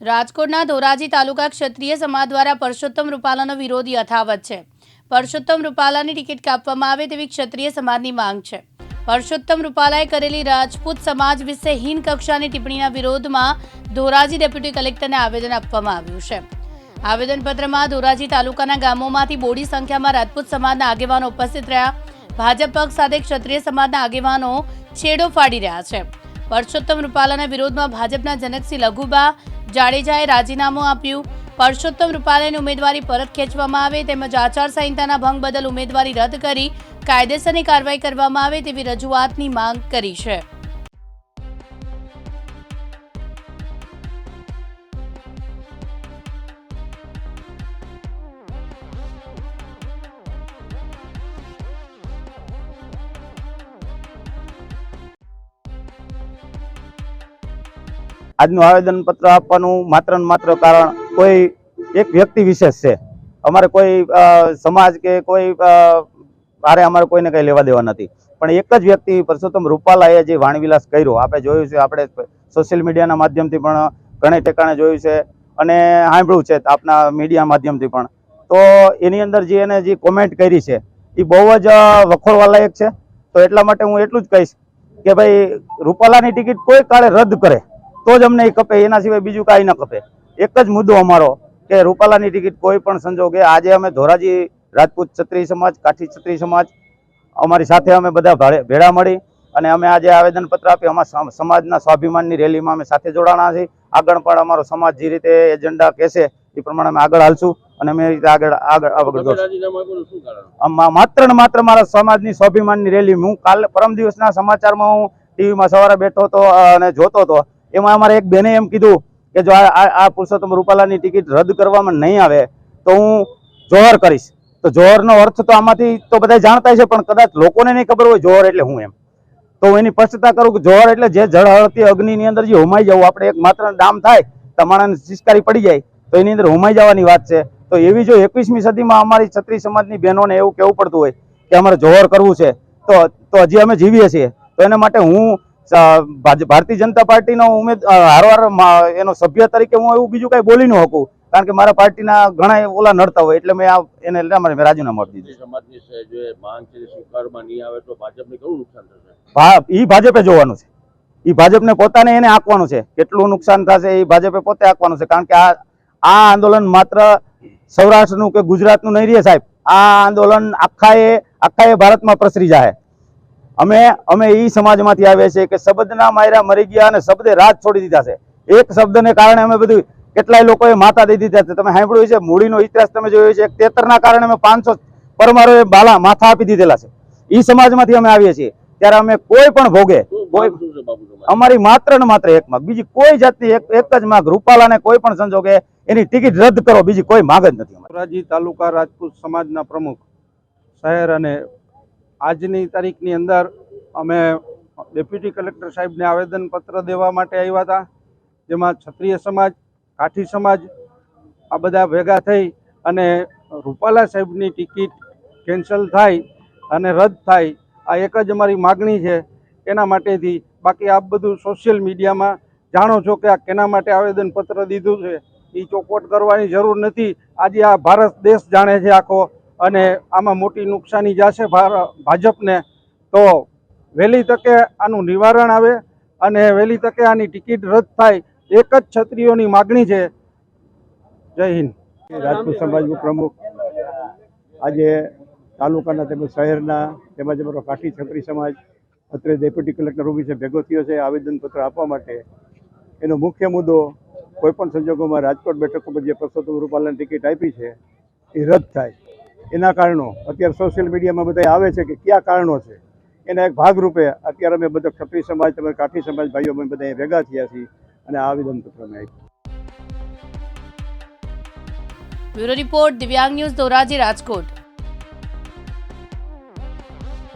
રાજકોટના ધોરાજી તાલુકા ક્ષત્રિય સમાજ દ્વારા પરસોત્તમ રૂપાલાનો વિરોધ યથાવત છે. પરસોત્તમ રૂપાલાની ટિકિટ કાપવામાં આવે તેવી ક્ષત્રિય સમાજની માંગ છે. પરસોત્તમ રૂપાલાએ કરેલી રાજપૂત સમાજ વિશે હીન કક્ષાની ટિપ્પણીના વિરોધમાં ધોરાજી ડેપ્યુટી કલેક્ટરને આવેદન આપવામાં આવ્યું છે. આવેદનપત્રમાં ધોરાજી તાલુકાના ગામોમાંથી બોડી સંખ્યામાં રાજપૂત સમાજના આગેવાનો ઉપસ્થિત રહ્યા. ભાજપ પક્ષ સાથે ક્ષત્રિય સમાજના આગેવાનો છેડો ફાડી રહ્યા છે. પરસોત્તમ રૂપાલાના વિરોધમાં ભાજપના જનકસિંહ લઘુબા જાડેજાએ રાજીનામું આપ્યું. પરસોત્તમ રૂપાલાની ઉમેદવારી પરત ખેંચવામાં આવે તેમજ આચારસંહિતાના ભંગ બદલ ઉમેદવારી રદ કરી કાયદેસરની કાર્યવાહી કરવામાં આવે તેવી રજૂઆતની માંગ કરી છે. આજનું આવેદન પત્ર આપવાનું માત્ર માત્ર કારણ કોઈ એક વ્યક્તિ વિશેષ છે. અમારે કોઈ સમાજ કે કોઈ મારે અમારે કોઈને કંઈ લેવા દેવા નથી. પણ એક જ વ્યક્તિ પરસોત્તમ રૂપાલાએ જે વાણવિલાસ કર્યો, આપણે જોયું છે, આપણે સોશિયલ મીડિયાના માધ્યમથી પણ ઘણે ઠેકાણે જોયું છે અને સાંભળ્યું છે આપના મીડિયા માધ્યમથી પણ. તો એની અંદર જે એને જે કોમેન્ટ કરી છે એ બહુ જ વખોડવાલાયક છે. તો એટલા માટે હું એટલું જ કહીશ કે ભાઈ, રૂપાલાની ટિકિટ કોઈ કાળે રદ કરે. તો જ અમને એ કપે એના સિવાય બીજું કાંઈ ન કપે. એક જ મુદ્દો અમારો કે રૂપાલાની ટિકિટ કોઈ પણ સંજોગે આજે અમે ધોરાજી રાજપૂત ક્ષત્રિય સમાજ કાઠી ક્ષત્રિય સમાજ અમારી સાથે અમે બધા ભેળા મળી અને અમે આજે આવેદનપત્ર આપી અમારા સમાજના સ્વાભિમાનની રેલીમાં અમે સાથે જોડાણા છીએ. આગળ પણ અમારો સમાજ જે રીતે એજન્ડા કહેશે એ પ્રમાણે અમે આગળ હાલશું અને અમે રીતે આગળ આગળ આગળ માત્ર ને માત્ર મારા સમાજની સ્વાભિમાનની રેલી. હું કાલે પરમ દિવસના સમાચારમાં હું ટીવીમાં સવારે બેઠો હતો અને જોતો હતો. એમાં અમારે એક બેને એમ કીધું કે જો આ આ- પુરુષોત્તમ રૂપાલાની ટિકિટ રદ કરવામાં નહીં આવે, તો હું જોહર કરીશ. તો જોહરનો અર્થ તો આમાંથી તો બધા જાણતા છે પણ કદાચ લોકોને નહીં ખબર હોય જોહર એટલે હું એમ. તો હું એની સ્પષ્ટતા કરું કે જોહર એટલે જે જળ, હળતી અગ્નિની અંદર જે હોમાઈ જવું, આપણે એક માત્ર ડામ થાય, તમારાને શિષ્કારી પડી જાય, તો એની અંદર હોમાઈ જવાની વાત છે. તો એવી જો એકવીસમી સદીમાં અમારી છત્રી સમાજની બહેનોને એવું કહેવું પડતું હોય કે અમારે જોહર કરવું છે, તો તો હજી અમે જીવીએ છીએ. તો એના માટે હું ભારતીય જનતા પાર્ટીનો ઉમેદ હારવાર એનો સભ્ય તરીકે હું એવું બીજું કાંઈ બોલી ન શકું કારણ કે મારા પાર્ટીના ઘણા ઓલા નડતા હોય એટલે મેં આ એને એટલે અમારે મેં રાજીનામું આપી દીધું. એ ભાજપે જોવાનું છે. ઈ ભાજપને પોતાને એને આંકવાનું છે. કેટલું નુકસાન થશે એ ભાજપે પોતે આંકવાનું છે. કારણ કે આ આ આંદોલન માત્ર સૌરાષ્ટ્રનું કે ગુજરાતનું નહીં રહે સાહેબ. આ આંદોલન આખા એ આખા એ ભારતમાં પ્રસરી જાય અમે અમે ઈ સમાજમાંથી આવ્યા છીએ કે શબ્દના માયરા મરી ગયા અને શબ્દે રાજ છોડી દીધા છે. એક શબ્દને કારણે અમે બધું કેટલાય લોકોએ માતા દઈ દીધા છે. તમે સાંભળ્યું છે મૂડીનો ઇતિહાસ તમે જોયો છે. એક તેતરના કારણે અમે પાંચસો પરમારોએ બાલા માથા આપી દીધેલા છે. ઈ સમાજમાંથી અમે આવીએ છીએ. ત્યારે અમે કોઈ પણ ભોગે અમારી માત્ર ને માત્ર એક માગ. બીજી કોઈ જાતની એક એક જ માગ. રૂપાલાને કોઈ પણ સંજોગે એની ટિકિટ રદ કરો. બીજી કોઈ માગ જ નથી અમારી. તાલુકા રાજપૂત સમાજના પ્રમુખ શહેર અને આજની તારીખની અંદર અમે ડેપ્યુટી કલેક્ટર સાહેબને આવેદનપત્ર દેવા માટે આવ્યા હતા, જેમાં ક્ષત્રિય સમાજ, કાઠી સમાજ આ બધા ભેગા થઈ અને રૂપાલા સાહેબની ટિકિટ કેન્સલ થાય અને રદ થાય. આ એક જ અમારી માગણી છે. એના માટેથી બાકી આપ બધું સોશિયલ મીડિયામાં જાણો છો કે આ કેના માટે આવેદનપત્ર દીધું છે. એ ચોખવટ કરવાની જરૂર નથી. આજે આ ભારત દેશ જાણે છે આખો. અને આમાં મોટી નુકસાની જશે ભાજપને, તો વહેલી તકે આનું નિવારણ આવે અને વહેલી તકે આની ટિકિટ રદ થાય. એક જ છત્રીઓની માગણી છે. જય હિન્દ. રાજપૂત સમાજનું પ્રમુખ. આજે તાલુકાના તેમજ શહેરના તેમજ અમારો કાઠી છત્રી સમાજ, અત્રે ડેપ્યુટી કલેક્ટર ઓફિસે ભેગો થયો છે, આવેદનપત્ર આપવા માટે. એનો મુખ્ય મુદ્દો કોઈપણ સંજોગોમાં રાજકોટ બેઠક ઉપર જે પરસોત્તમ રૂપાલાની ટિકિટ આપી છે, એ રદ થાય. એના કારણો અત્યારે સોશિયલ મીડિયામાં બધા આવે છે કે કયા કારણો છે? એના એક ભાગરૂપે અત્યારે અમે બધા ક્ષત્રિય સમાજ તમે કાઠી સમાજ ભાઈઓ અમે બધા ભેગા થયા છીએ અને આ આવેદનપત્ર અમે આપ્યું. Bureau report Divyang news Dhoraji Rajkot.